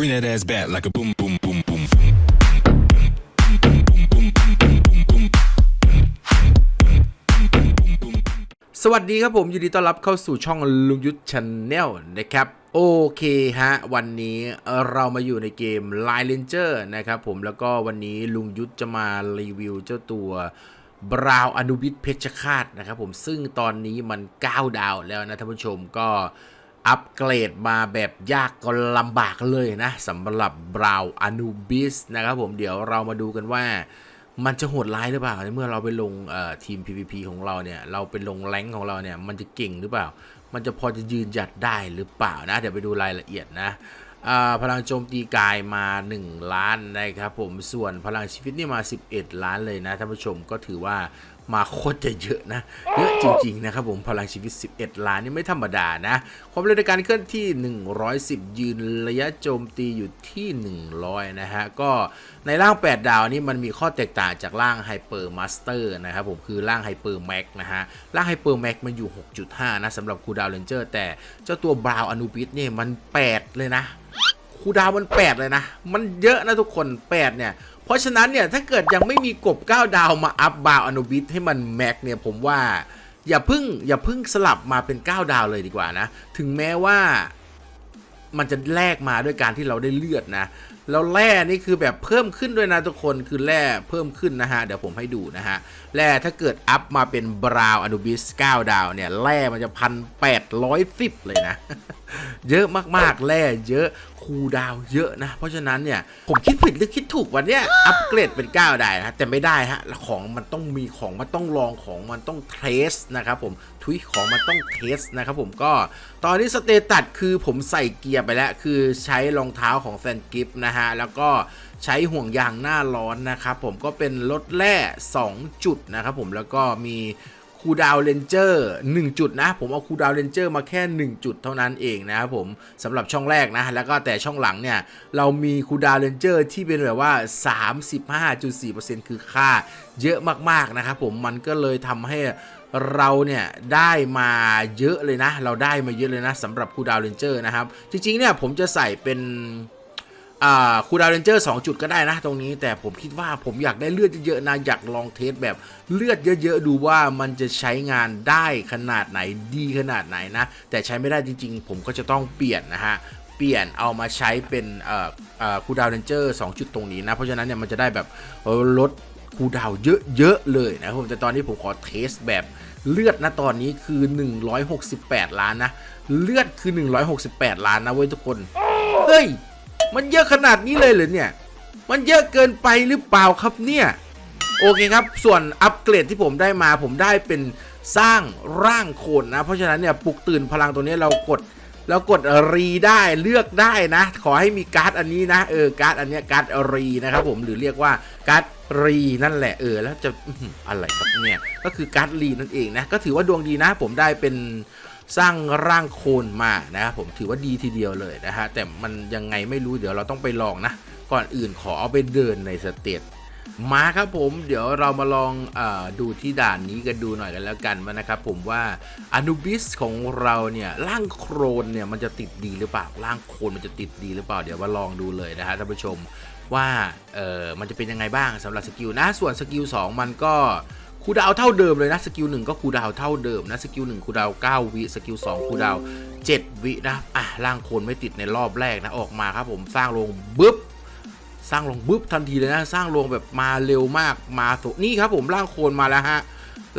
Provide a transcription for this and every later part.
Bring that ass back like a boom, boom, boom, boom. สวัสดีครับผมยินดีต้อนรับเข้าสู่ช่องลุงยุทธชาแนลนะครับ โอเคฮะ วันนี้เรามาอยู่ในเกม Line Ranger นะครับผมแล้วก็วันนี้ลุงยุทธจะมารีวิวเจ้าตัวบราวอนุบิตเพชรฆาตนะครับผมซึ่งตอนนี้มัน 9 ดาวแล้วนะท่านผู้ชมก็ อัปเกรดมาแบบยากก็ลำบากเลยนะสำหรับบราวอนุบิสนะครับผมเดี๋ยวเรามาดูกันว่ามันจะโหดร้ายหรือเปล่าเมื่อเราไปลงทีม PVP ของเราเนี่ย เราไปลงแรงของเราเนี่ย มันจะเก่งหรือเปล่า มันจะพอจะยืนหยัดได้หรือเปล่านะ เดี๋ยวไปดูรายละเอียดนะพลังโจมตีกายมา 1 ล้านนะครับผมส่วนพลังชีวิตนี่มา 11 ล้านเลยนะท่านผู้ชมก็ถือว่า มาโคตรจะเยอะนะ เยอะจริงๆนะครับผมพลังชีวิต 11 ล้านนี่ไม่ธรรมดานะ ความเร็วในการเคลื่อนที่ 110 ยืนระยะโจมตีอยู่ที่ 100 นะฮะ ก็ในร่าง 8 ดาวนี่มันมีข้อแตกต่างจากร่างไฮเปอร์มาสเตอร์นะครับผมคือร่างไฮเปอร์แม็กนะฮะ ร่างไฮเปอร์แม็กมันอยู่ 6.5 นะสำหรับคูดาวเรนเจอร์แต่เจ้าตัวบราวอนุบิสเนี่ยมัน 8 เลยนะคูดาวมัน 8 เลยนะ มันเยอะนะทุกคน 8 เนี่ย เพราะฉะนั้นเนี่ยถ้าเกิดยังไม่มีกบ 9 ดาวมาอัพบาวอนุบิทให้มันแม็กเนี่ยผมว่าอย่าพึ่งอย่าพึ่งสลับมาเป็น 9 ดาวเลยดีกว่านะ ถึงแม้ว่ามันจะแลกมาด้วยการที่เราได้เลือดนะ แล้วแร่นี่คือแบบเพิ่มขึ้นด้วยนะทุกคนคือแร่เพิ่มขึ้นนะฮะ เดี๋ยวผมให้ดูนะฮะแร่ถ้าเกิดอัพมาเป็นบราวอนุบิส9ดาวเนี่ยแร่มันจะพันแปดร้อยสิบเลยนะ เยอะมากๆแร่เยอะคูดาวเยอะนะ เพราะฉะนั้นเนี่ยผมคิดผิดหรือคิดถูกวันเนี้ยอัปเกรดเป็น 9 ได้นะแต่ไม่ได้ฮะของมันต้องมีของมันต้องลองของมันต้องเทสนะครับผมทุยของมันต้องเทสนะครับผมก็ตอนนี้สเตตัสคือผมใส่เกียร์ไปแล้ว คือใช้รองเท้าของแซนกิฟนะฮะแล้วก็ใช้ห่วงยางหน้าร้อนนะครับผมก็เป็นรถแร่ 2 จุดนะครับผมแล้วก็มีคูดาวเลนเจอร์1จุดนะ ผมเอาคูดาวเลนเจอร์มาแค่ 1 จุดเท่านั้นเองนะครับผมสำหรับช่องแรกนะ แล้วก็แต่ช่องหลังเนี่ย เรามีคูดาวเลนเจอร์ที่เป็นแบบว่า 35.4%คือค่าเยอะมากๆนะครับผมมันก็เลยทำให้เราเนี่ยได้มาเยอะเลยนะ เราได้มาเยอะเลยนะสำหรับคูดาวเลนเจอร์นะครับ จริงๆเนี่ยผมจะใส่เป็น คูดาวเรนเจอร์2จุดก็ได้นะตรงนี้ แต่ผมคิดว่าผมอยากได้เลือดเยอะๆนะ อยากลองเทสแบบเลือดเยอะๆ ดูว่ามันจะใช้งานได้ขนาดไหนดีขนาดไหนนะ แต่ใช้ไม่ได้จริงๆ ผมก็จะต้องเปลี่ยนนะฮะเปลี่ยนเอามาใช้เป็นคูดาวเรนเจอร์2จุดตรงนี้นะ เพราะฉะนั้นเนี่ยมันจะได้แบบลดคูดาวเยอะๆเลยนะครับผมแต่ตอนนี้ผมขอเทสแบบเลือดนะตอนนี้คือ 168 ล้านนะ เลือดคือ 168 ล้านนะเว้ยทุกคนเฮ้ย มันเยอะขนาดนี้เลยหรือเนี่ย มันเยอะเกินไปหรือเปล่าครับเนี่ย โอเคครับ ส่วนอัปเกรดที่ผมได้มาผมได้เป็นสร้างร่างโคนนะ เพราะฉะนั้นเนี่ยปลุกตื่นพลังตัวนี้เรากดเรากดรีได้เลือกได้นะ ขอให้มีการ์ดอันนี้นะเออการ์ดอันนี้การ์ดรีนะครับผมหรือเรียกว่าการ์ดรีนั่นแหละเออแล้วจะอื้อหืออะไรครับเนี่ยก็คือการ์ดรีนั่นเองนะก็ถือว่าดวงดีนะ ผมได้เป็น สร้างร่างโคลนมานะครับผมถือว่าดีทีเดียวเลยนะฮะแต่มันยังไงไม่รู้เดี๋ยวเราต้องไปลองนะ ก่อนอื่นขอเอาไปเดินในสเตจมาครับผมเดี๋ยวเรามาลองอดูที่ด่านนี้กันดูหน่อยกันแล้วกันว่านะครับผมว่าอนุบิสของเราเนี่ยร่างโครนเนี่ยมันจะติดดีหรือเปล่าร่างโคลนมันจะติดดีหรือเปล่าเดี๋ยวมาลองดูเลยนะฮะท่านผู้ชมว่าเออมันจะเป็นยังไงบ้างสำหรับสกิลนะส่วนสกิล2มันก็ คูดาวเท่าเดิมเลยนะสกิลหนึ่งก็คูดาวเท่าเดิมนะสกิลหนึ่งคูดาวน์9วิสกิล2คูดาวน์7วินะอะร่างโคนไม่ติดในรอบแรกนะออกมาครับผมสร้างลงบึ๊บสร้างลงบึ๊บทันทีเลยนะ สร้างลงแบบมาเร็วมากมาสุนี่ครับผมร่างโคนมาแล้วฮะ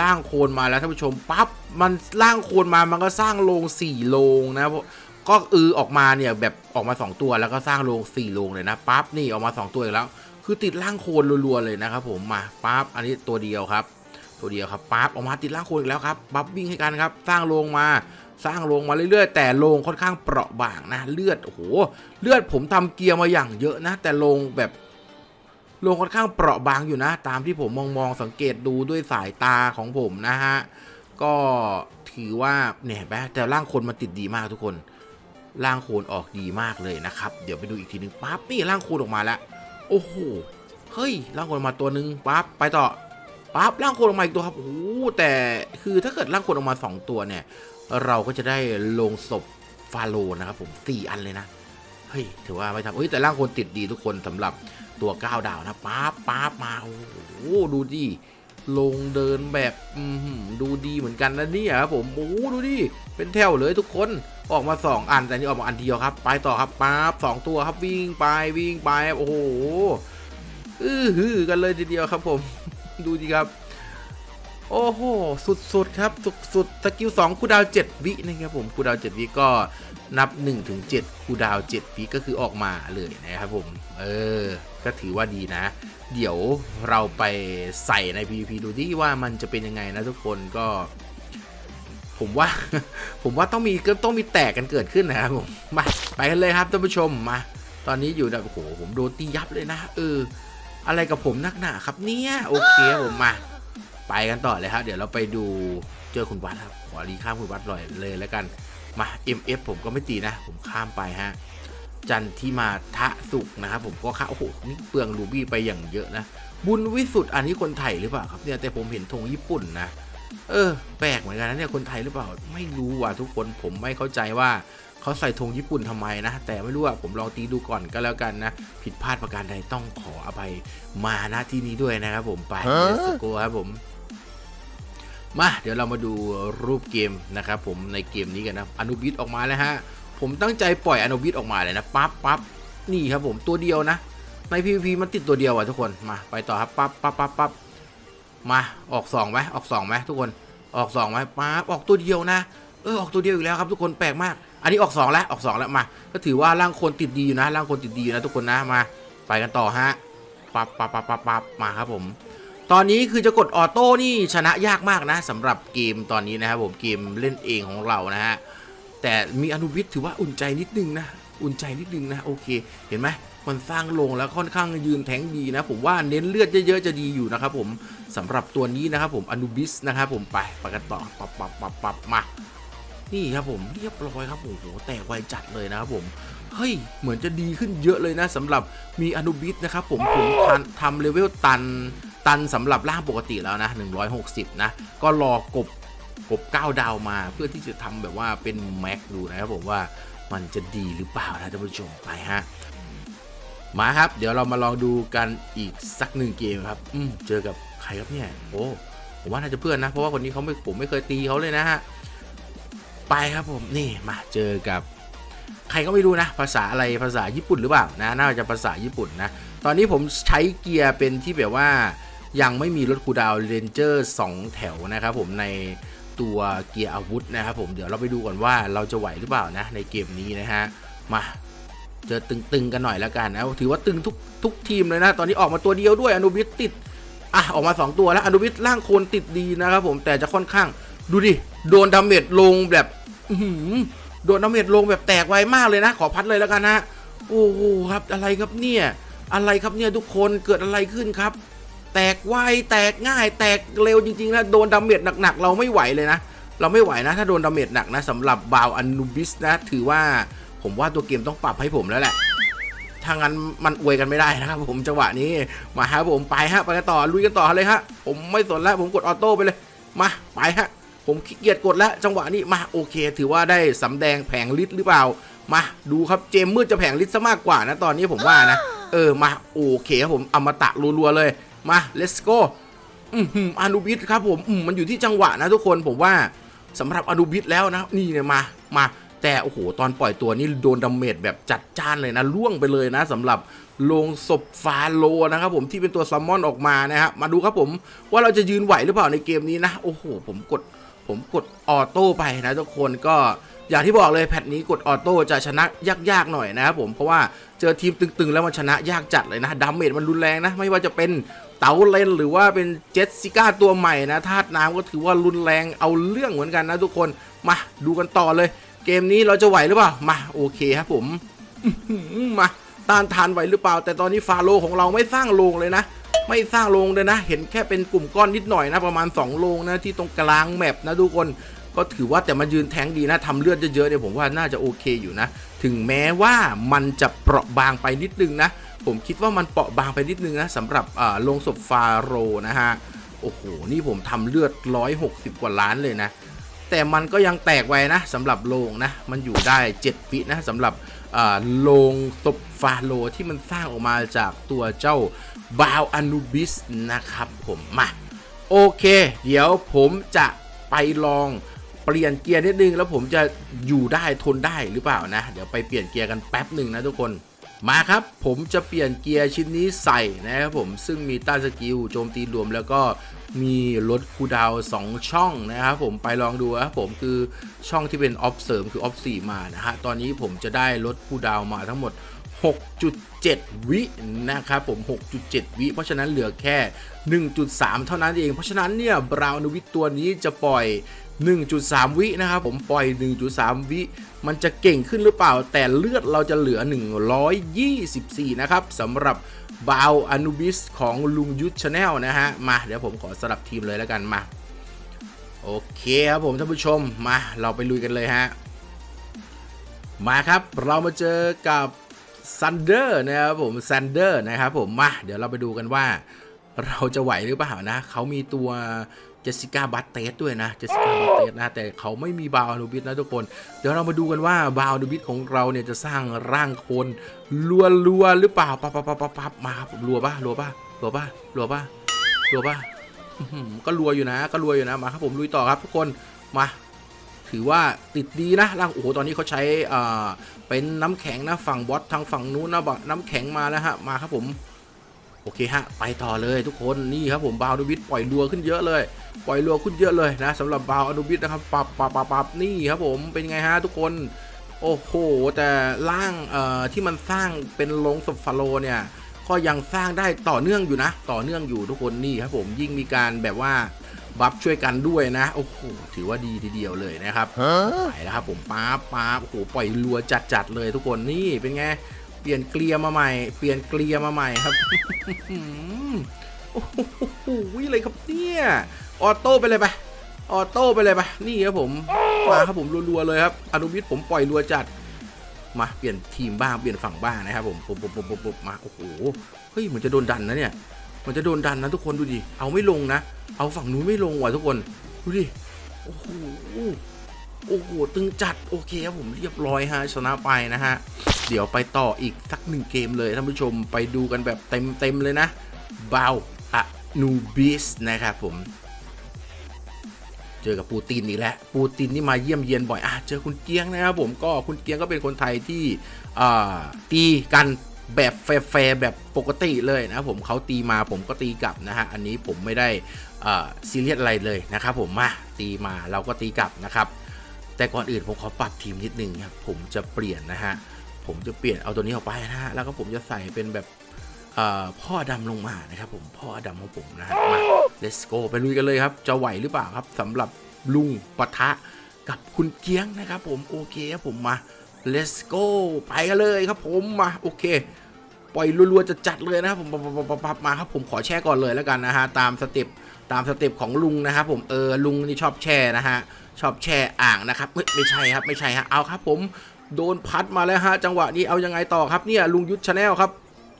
ร่างโคนมาแล้วท่านผู้ชมปั๊บมันร่างโคนมามันก็สร้างโรง4โรงนะก็อือออกมาเนี่ยแบบออกมา 2 ตัวแล้วก็สร้างโรง4โรงเลยนะปั๊บนี่ออกมา 2 ตัวอีกแล้ว คือติดร่างโคนรัวๆเลยนะครับผมมาปั๊บอันนี้ตัวเดียวครับ ตัวเดียวครับปั๊บออกมาติดร่างโคนอีกแล้วครับบัฟวิ่งให้กันครับ สร้างโรงมาสร้างโรงมาเรื่อยๆ แต่โรงค่อนข้างเปราะบางนะ เลือดโอ้โหเลือดผมทำเกียร์มาอย่างเยอะนะ แต่โรงแบบโรงค่อนข้างเปราะบางอยู่นะ ตามที่ผมมองมองสังเกตดูด้วยสายตาของผมนะฮะก็ถือว่าเนี่ยเห็นไหมแต่ร่างคนมันติดดีมากทุกคนร่างโคนออกดีมากเลยนะครับ เดี๋ยวไปดูอีกทีนึงปั๊บนี่ร่างโคนออกมาแล้ว โอ้โหเฮ้ยร่างโคนมาตัวนึงปั๊บไปต่อ ปั๊บร่างคนออกมาอีกตัวครับโอ้โหแต่คือถ้าเกิดร่างคนออกมา 2 ตัวเนี่ย เราก็จะได้ลงศพฟาโลนะครับผม4อันเลยนะเฮ้ยถือว่าไม่ทำเฮ้ยแต่ร่างคนติดดีทุกคนสำหรับตัวก้าดาวนะป๊าบป๊าบมาโอ้โหดูดิลงเดินแบบอือหือดูดีเหมือนกันนะเนี่ยครับผมโอ้โหดูดิเป็นแถวเลยทุกคนออกมาสองอันแต่นี่ออกมาอันเดียวครับ ไปต่อครับป๊าบสองตัวครับวิ่งไปวิ่งไปโอ้โหอื้อหือกันเลยทีเดียวครับผม ดูดิครับ โอ้โห สุดๆครับ สุดๆสกิล2คูดาว 7 วินะครับผมคูดาว 7 วิก็นับ1ถึง7คูดาว 7 วิก็คือออกมาเลยนะครับผม เออ ก็ถือว่าดีนะ เดี๋ยวเราไปใส่ใน PVP ดูดิว่ามันจะเป็นยังไงนะทุกคนก็ผมว่าผมว่าต้องมีก็ต้องมีแตกกันเกิดขึ้นนะครับผมมาไปกันเลยครับท่านผู้ชมมา ตอนนี้อยู่แบบโอ้โหผมโดนตียับเลยนะเออ อะไรกับผมนักหนาครับเนี่ยโอเคผมมา ไปกันต่อเลยครับ เดี๋ยวเราไปดูเจอคุณวัดครับ ขอรีข้ามคุณวัดหน่อยเลยแล้วกันมา MF ผมก็ไม่ตีนะ ผมข้ามไปฮะจันที่มาทะสุกนะครับผมก็ข้าโอ้โหนี่เปลืองรูบี้ไปอย่างเยอะนะบุญวิสุทธ์อันนี้คนไทยหรือเปล่าครับเนี่ยแต่ผมเห็นธงญี่ปุ่นนะ เออ แปลกเหมือนกันนะเนี่ยคนไทยหรือเปล่า ไม่รู้ว่ะทุกคนผมไม่เข้าใจว่าเขาใส่ธงญี่ปุ่นทำไมนะ แต่ไม่รู้อะผมลองตีดูก่อนก็แล้วกันนะ ผิดพลาดประการใดต้องขออภัยมาณที่นี้ด้วยนะครับผมไปเดสโกครับผมมาเดี๋ยวเรามาดูรูปเกมนะครับผมในเกมนี้กันนะอนุบิตออกมาแล้วฮะผมตั้งใจปล่อยอนุบิตออกมาเลยนะปั๊บปั๊บนี่ครับผมตัวเดียวนะ ใน PVP มันติดตัวเดียวอะทุกคนมาไปต่อครับปั๊บปั๊บปั๊บปั๊บ มาออก2ไหมออก2ไหมทุกคนออก2ไหมปั๊บออกตัวเดียวนะเออออกตัวเดียวอีกแล้วครับทุกคนแปลกมาก อันนี้ออก2แล้วออก2แล้วมา ก็ถือว่าร่างคนติดดีอยู่นะร่างคนติดดีอยู่นะทุกคนนะมา ไปกันต่อฮะปับปับปับปับปับมาครับผม ตอนนี้คือจะกดออโต้นี่ชนะยากมากนะสำหรับเกมตอนนี้นะครับผมเกมเล่นเองของเรานะฮะแต่มีอนุวิทย์ถือว่าอุ่นใจนิดนึงนะอุ่นใจนิดนึงนะโอเค เห็นไหม มันสร้างลงแล้วค่อนข้างยืนแทงดีนะ ผมว่าเน้นเลือดเยอะๆจะดีอยู่นะครับผมสำหรับตัวนี้นะครับผมอนุบิสนะครับผมไปไปกันต่อปับปับปับปับมานี่ครับผมเรียบร้อยครับโอ้โหแตกไวจัดเลยนะครับผมเฮ้ยเหมือนจะดีขึ้นเยอะเลยนะสำหรับมีอนุบิสนะครับผมผมทำทำเลเวลตันตันสำหรับร่างปกติแล้วนะ 160 นะ ก็รอกบกบ 9 ดาวมาเพื่อที่จะทำแบบว่าเป็นแม็กดูนะครับผมว่ามันจะดีหรือเปล่านะท่านผู้ชมไปฮะ มาครับเดี๋ยวเรามาลองดูกันอีกสักหนึ่งเกมครับ อืมเจอกับใครครับเนี่ยโอ้ผมว่าน่าจะเพื่อนนะ เพราะว่าคนนี้เขาไม่ผมไม่เคยตีเขาเลยนะฮะไปครับผมนี่มาเจอกับใครก็ไม่รู้นะ ภาษาอะไรภาษาญี่ปุ่นหรือเปล่านะน่าจะภาษาญี่ปุ่นนะ ตอนนี้ผมใช้เกียร์เป็นที่แบบว่ายังไม่มีรถคูดาวเรนเจอร์2แถวนะครับผมในตัวเกียร์อาวุธนะครับผมเดี๋ยวเราไปดูก่อนว่าเราจะไหวหรือเปล่านะในเกมนี้นะฮะมา เจอตึงๆกันหน่อยแล้วกันนะถือว่าตึงทุกทุกทีมเลยนะ ตอนนี้ออกมาตัวเดียวด้วยอนุบิสติดอะออกมา 2 ตัวแล้วอนุบิสร่างโคนติดดีนะครับผมแต่จะค่อนข้างดูดิโดนดาเมจลงแบบโดนดาเมจลงแบบแตกไวมากเลยนะ ขอพัดเลยแล้วกันนะโอ้โหครับอะไรครับเนี่ยอะไรครับเนี่ยทุกคนเกิดอะไรขึ้นครับ แตกไวแตกง่าย แตกเร็วจริงๆนะโดนดาเมจหนักๆเราไม่ไหวเลยนะ เราไม่ไหวนะ ถ้าโดนดาเมจหนักนะสำหรับบาวอนูบิสนะ ถือว่า ผมว่าตัวเกมต้องปรับให้ผมแล้วแหละถ้างั้นมันอวยกันไม่ได้นะครับผมจังหวะนี้มาฮะผมไปฮะไปกันต่อลุยกันต่อเลยฮะผมไม่สนแล้วผมกดออโต้ไปเลย มาไปฮะผมขี้เกียจกดแล้วจังหวะนี้มาโอเค ถือว่าได้สำแดงแผงฤทธิ์หรือเปล่า มาดูครับเจมมืดจะแผงฤทธิ์ซะมากกว่านะตอนนี้ผมว่านะ เออมาโอเคครับผมอมตะรัวๆเลยมา let's go อือหือนุบิสครับผมอืมมันอยู่ที่จังหวะนะทุกคนผมว่าสำหรับอนุบิสแล้วนะนี่เนี่ยมามา แต่โอ้โหตอนปล่อยตัวนี่โดนดาเมจแบบจัดจ้านเลยนะล่วงไปเลยนะสำหรับโลงศพฟาโลนะครับผมที่เป็นตัวซัมมอนออกมานะครับมาดูครับผมว่าเราจะยืนไหวหรือเปล่าในเกมนี้นะ โอ้โห ผมกดผมกดออโต้ไปนะทุกคนก็อย่างที่บอกเลยแพทนี้กดออโต้จะชนะยากๆหน่อยนะครับผมเพราะว่าเจอทีมตึงๆ แล้วมันชนะยากจัดเลยนะดาเมจมันรุนแรงนะ ไม่ว่าจะเป็นเต๋าเลนหรือว่าเป็นเจสสิก้าตัวใหม่นะธาตุน้ำก็ถือว่ารุนแรงเอาเรื่องเหมือนกันนะทุกคนมาดูกันต่อเลย เกมนี้เราจะไหวหรือเปล่า มาโอเคครับผมมาต้านทานไหวหรือเปล่า แต่ตอนนี้ฟาโลของเราไม่สร้างโรงเลยนะ ไม่สร้างโรงเลยนะ เห็นแค่เป็นกลุ่มก้อนนิดหน่อยนะ ประมาณ 2 โรงนะที่ตรงกลางแมปนะทุกคน ก็ถือว่าแต่มายืนแทงดีนะทำเลือดเยอะๆเนี่ยผมว่าน่าจะโอเคอยู่นะ ถึงแม้ว่ามันจะเปราะบางไปนิดนึงนะ ผมคิดว่ามันเปราะบางไปนิดนึงนะสำหรับอ่าโรงศพฟาโรนะฮะ โอ้โห นี่ผมทำเลือด 160 กว่าล้านเลยนะ แต่มันก็ยังแตกไวนะสำหรับโลงนะ มันอยู่ได้ 7 วินะสำหรับอ่าโรงศพฟาโรห์ที่มันสร้างออกมาจากตัวเจ้าบาวอนูบิสนะครับผมมาโอเค เดี๋ยวผมจะไปลองเปลี่ยนเกียร์นิดนึง แล้วผมจะอยู่ได้ทนได้หรือเปล่านะ เดี๋ยวไปเปลี่ยนเกียร์กันแป๊บหนึ่งนะทุกคนมาครับ ผมจะเปลี่ยนเกียร์ชิ้นนี้ใส่นะครับผมซึ่งมีต้านสกิลโจมตีรวมแล้วก็ มีลดคูดาว2ช่องนะครับผมไปลองดูครับผมคือช่องที่เป็นออฟเสริมคือออฟ4มานะฮะตอนนี้ผมจะได้ลดคูดาวมาทั้งหมด 6.7 วินะครับผม 6.7 วิ เพราะฉะนั้นเหลือแค่ 1.3 เท่านั้นเอง เพราะฉะนั้นเนี่ยบราวน์วิทตัวนี้จะปล่อย 1.3 วินะครับผมปล่อย 1.3 วิ มันจะเก่งขึ้นหรือเปล่า แต่เลือดเราจะเหลือ 124 นะครับสำหรับบาวอนุบิสของลุงยุทธชาแนลนะฮะ มาเดี๋ยวผมขอสลับทีมเลยแล้วกันมา โอเคครับผมท่านผู้ชมมาเราไปลุยกันเลยฮะ มาครับเรามาเจอกับซันเดอร์นะครับผมซันเดอร์นะครับผมมาเดี๋ยวเราไปดูกันว่า เราจะไหวหรือเปล่านะเขามีตัว จสสิก้าบัตเตสด้วยนะเจสสิก้าบัตเตสนะแต่เขาไม่มีบาวอนูบิสนะทุกคน เดี๋ยวเรามาดูกันว่าบาวอนูบิสของเราเนี่ยจะสร้างร่างคนรัวรัวหรือเปล่าปั๊บปั๊บปั๊บปั๊บปั๊บมาครับรัวป่ะรัวป่ะรัวป่ะรัวป่ะรัวป่ะก็รัวอยู่นะ ก็รัวอยู่นะมาครับผมลุยต่อครับทุกคนมาถือว่าติดดีนะร่างโอ้โหตอนนี้เขาใช้อ่าเป็นน้ำแข็งนะฝั่งบอสทางฝั่งนู้นนะบอสน้ำแข็งมาแล้วฮะมาครับผมโอเคฮะ ไปต่อเลยทุกคนนี่ครับผมบาวอนุบิทปล่อยรัวขึ้นเยอะเลย ปล่อยรัวขึ้นเยอะเลยนะสำหรับบาวอนุบิทนะครับปับปับปับปับนี่ครับผมเป็นไงฮะทุกคนโอ้โห แต่ร่างเอ่อที่มันสร้างเป็นโรงศพฟาโรห์เนี่ยก็ยังสร้างได้ต่อเนื่องอยู่นะ ต่อเนื่องอยู่ทุกคนนี่ครับผมยิ่งมีการแบบว่าบัฟช่วยกันด้วยนะ โอ้โห ถือว่าดีทีเดียวเลยนะครับไปแล้วครับผมป๊าบป๊าบโอ้โหปล่อยรัวจัดจัดๆเลยทุกคนนี่เป็นไงเปลี่ยนเกลียร์มาใหม่ เปลี่ยนเกลียร์มาใหม่ครับโอ้โหอะไรครับเนี่ย ออโต้ไปเลยไปออโต้ไปเลยไปนี่ครับผมมาครับผมรัวๆเลยครับอนุวิทย์ผมปล่อยรัวจัดมาเปลี่ยนทีมบ้างเปลี่ยนฝั่งบ้างนะครับผมปุ๊บปุ๊บปุ๊บปุ๊บบมาโอ้โหเฮ้ยเหมันจะโดนดันนะเนี่ย มันจะโดนดันนะทุกคนดูดิเอาไม่ลงนะ เอาฝั่งนู้นไม่ลงว่ะทุกคนดูดิโอ้โหโอ้โหตึงจัดโอเคครับผมเรียบร้อยฮะชนะไปนะฮะเดี๋ยวไปต่ออีกสักหนึ่งเกมเลยท่านผู้ชมไปดูกันแบบเต็มเต็มเลยนะบาวอะนูบิสนะครับผม จอกับปูตินอีกแล้วปูตินนี่มาเยี่ยมเยียนบ่อยอะเจอคุณเกียงนะครับผมก็คุณเกียงก็เป็นคนไทยที่ตีกันแบบแฟร์แบบปกติเลยนะครับผมเขาตีมาผมก็ตีกลับนะฮะอันนี้ผมไม่ได้ซีเรียสอะไรเลยนะครับผมมาตีมาเราก็ตีกลับนะครับ แต่ก่อนอื่นผมขอปรับทีมนิดนึงครับผมจะเปลี่ยนนะฮะผมจะเปลี่ยนเอาตัวนี้ออกไปนะฮะแล้วก็ผมจะใส่เป็นแบบ พ่อดำลงมานะครับผมพ่อดำของผมนะฮะมา let's go ไปลุยกันเลยครับ จะไหวหรือเปล่าครับสำหรับลุงปะทะกับคุณเกียงนะครับผมโอเคครับผมมา let's go ไปกันเลยครับผมมาโอเค ปล่อยรัวๆจะจัดเลยนะครับผมปับมาครับผมขอแช่ก่อนเลยแล้วกันนะฮะตามสเต็ปตามสเต็ปของลุงนะครับผมเออลุงนี่ชอบแช่นะฮะชอบแช่อ่างนะครับไม่ใช่ครับไม่ใช่ฮะเอาครับผมโดนพัดมาแล้วฮะจังหวะนี้เอายังไงต่อครับเนี่ยลุงยุทธชาแนลครับ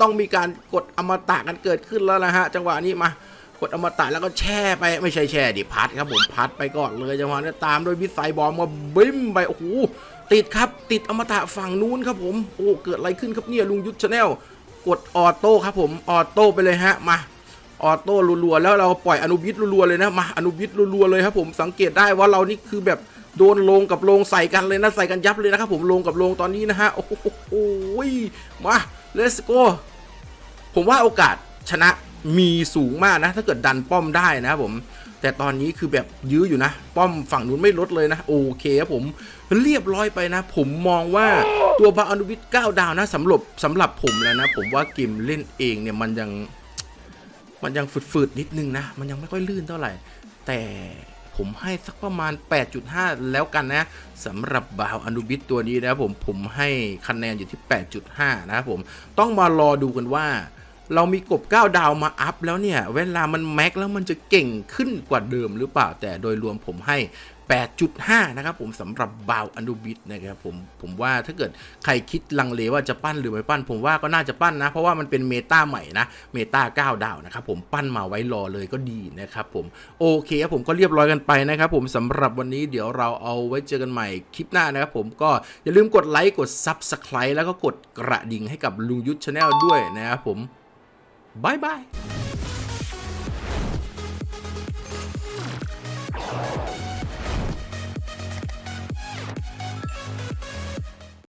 ต้องมีการกดอมตะกันเกิดขึ้นแล้วนะฮะ จังหวะนี้มากดอมตะแล้วก็แช่ไปไม่ใช่แช่ดิพัดครับผมพัดไปก่อนเลยจังหวะนี้ตามด้วยมิสไซบอมมาบิ้มไปโอ้โหติดครับติดอมตะฝั่งนู้นครับผมโอ้เกิดอะไรขึ้นครับเนี่ยลุงยุทธชาแนลกดออโต้ครับผมออโต้ไปเลยฮะมาออโต้รัวๆแล้วเราปล่อยอนุบิทรัวๆเลยนะมาอนุบิทรัวๆเลยครับผมสังเกตได้ว่าเรานี่คือแบบโดนลงกับลงใส่กันเลยนะใส่กันยับเลยนะครับผมลงกับลงตอนนี้นะฮะโอ้โหมา let's go ผมว่าโอกาสชนะมีสูงมากนะ ถ้าเกิดดันป้อมได้นะครับผม แต่ตอนนี้คือแบบยื้ออยู่นะ ป้อมฝั่งนู้นไม่ลดเลยนะ โอเคครับผมเรียบร้อยไปนะ ผมมองว่าตัวบาอนุวิท9ดาวนะสำหรับสำหรับผมแล้วนะ ผมว่าเกมเล่นเองเนี่ยมันยัง มันยังฝืดๆนิดนึงนะ มันยังไม่ค่อยลื่นเท่าไหร่ แต่ ผมให้สักประมาณ 8.5 แล้วกันนะสำหรับบาวอนุบิทตัวนี้นะผมผมให้คะแนนอยู่ที่ 8.5 นะครับผมต้องมารอดูกันว่า เรามีกบ 9 ดาวมาอัพแล้วเนี่ย เวลามันแม็กแล้วมันจะเก่งขึ้นกว่าเดิมหรือเปล่าแต่โดยรวมผมให้ 8.5 นะครับผมสำหรับบาวอันดูบิดนะครับผมผมว่าถ้าเกิดใครคิดลังเลว่าจะปั้นหรือไม่ปั้น ผมว่าก็น่าจะปั้นนะ เพราะว่ามันเป็นเมตาใหม่นะเมตา9 ดาวนะครับผมปั้นมาไว้รอเลยก็ดีนะครับผมโอเคครับผมก็เรียบร้อยกันไปนะครับผมสำหรับวันนี้เดี๋ยวเราเอาไว้เจอกันใหม่คลิปหน้านะครับผมก็อย่าลืมกดไลค์กด Subscribe แล้วก็กดกระดิ่งให้กับลุงยุทธชาแนลด้วยนะครับผมบายบาย